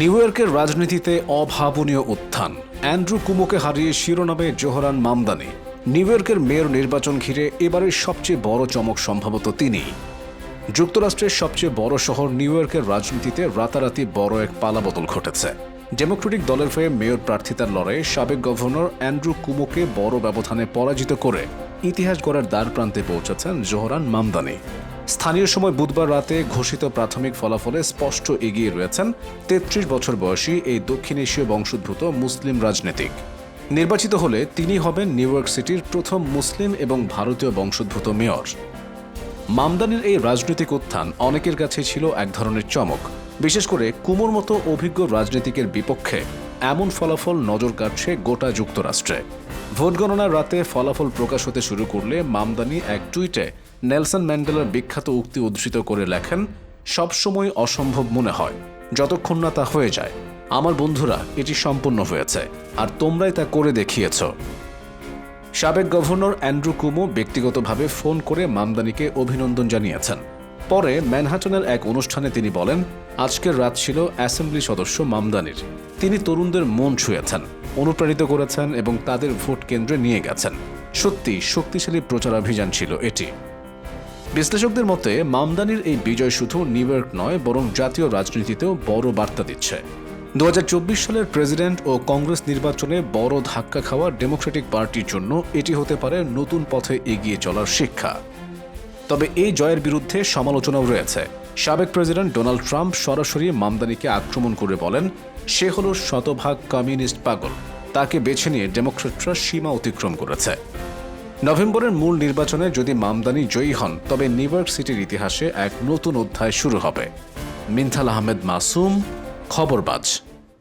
New ইয়র্কের রাজনীতিতে অভাবনীয় উত্থান। অ্যান্ড্রু কুমোকে হারিয়ে শিরোনামে জোহরান মামদানি। নিউ ইয়র্কের মেয়র নির্বাচন ঘিরে এবারের সবচেয়ে বড় চমক সম্ভবত তিনি যুক্তরাষ্ট্রের সবচেয়ে বড় শহর নিউ ইয়র্কের রাজনীতিতে রাতারাতি বড় এক পালাবদল ঘটেছে। ডেমোক্রেটিক দলের হয়ে মেয়র প্রার্থিতার লড়াইয়ে সাবেক গভর্নর অ্যান্ড্রু কুমোকে বড় ব্যবধানে পরাজিত করে ইতিহাস গড়ার দ্বার প্রান্তে পৌঁছেছেন জোহরান মামদানি। স্থানীয় সময় বুধবার রাতে ঘোষিত প্রাথমিক ফলাফলে স্পষ্ট এগিয়ে রয়েছেন তেত্রিশ বছর বয়সী এই দক্ষিণ এশীয় বংশোদ্ভূত মুসলিম রাজনীতিক। নির্বাচিত হলে তিনি হবেন নিউ ইয়র্ক সিটির প্রথম মুসলিম এবং ভারতীয় বংশোদ্ভূত মেয়র। মামদানির এই রাজনৈতিক উত্থান অনেকের কাছে ছিল এক ধরনের চমক। বিশেষ করে কুমোর মতো অভিজ্ঞ রাজনীতিকের বিপক্ষে এমন ফলাফল নজর কাটছে গোটা যুক্তরাষ্ট্রে। ভোট গণনার রাতে ফলাফল প্রকাশ হতে শুরু করলে মামদানি এক টুইটে নেলসন ম্যান্ডেলার বিখ্যাত উক্তি উদ্ধৃত করে লেখেন সবসময় অসম্ভব মনে হয়, যতক্ষণ না তা হয়ে যায়। আমার বন্ধুরা, এটি সম্পূর্ণ হয়েছে, আর তোমরাই তা করে দেখিয়েছ। সাবেক গভর্নর অ্যান্ড্রু কুমো ব্যক্তিগতভাবে ফোন করে মামদানিকে অভিনন্দন জানিয়েছেন। পরে ম্যানহাটনের এক অনুষ্ঠানে তিনি বলেন, আজকের রাত ছিল অ্যাসেম্বলি সদস্য মামদানির। তিনি তরুণদের মন ছুঁয়েছেন, অনুপ্রাণিত করেছেন এবং তাদের ভোট কেন্দ্রে নিয়ে গেছেন। সত্যি, শক্তিশালী প্রচারাভিযান ছিল এটি। বিশ্লেষকদের মতে, মামদানির এই বিজয় শুধু নিউ ইয়র্ক নয়, বরং জাতীয় রাজনীতিতেও বড় বার্তা দিচ্ছে। দু হাজার চব্বিশ সালের প্রেসিডেন্ট ও কংগ্রেস নির্বাচনে বড় ধাক্কা খাওয়া ডেমোক্রেটিক পার্টির জন্য এটি হতে পারে নতুন পথে এগিয়ে চলার শিক্ষা। তবে এই জয়ের বিরুদ্ধে সমালোচনাও রয়েছে। সাবেক প্রেসিডেন্ট ডোনাল্ড ট্রাম্প সরাসরি মামদানিকে আক্রমণ করে বলেন, সে হল শতভাগ কমিউনিস্ট পাগল। তাকে বেছে নিয়ে ডেমোক্রেটরা সীমা অতিক্রম করেছে। নভেম্বরের মূল নির্বাচনে যদি মামদানি জয়ী হন, তবে নিউ ইয়র্ক সিটির ইতিহাসে এক নতুন অধ্যায় শুরু হবে। মিনথাল আহমেদ মাসুম, খবরবাজ।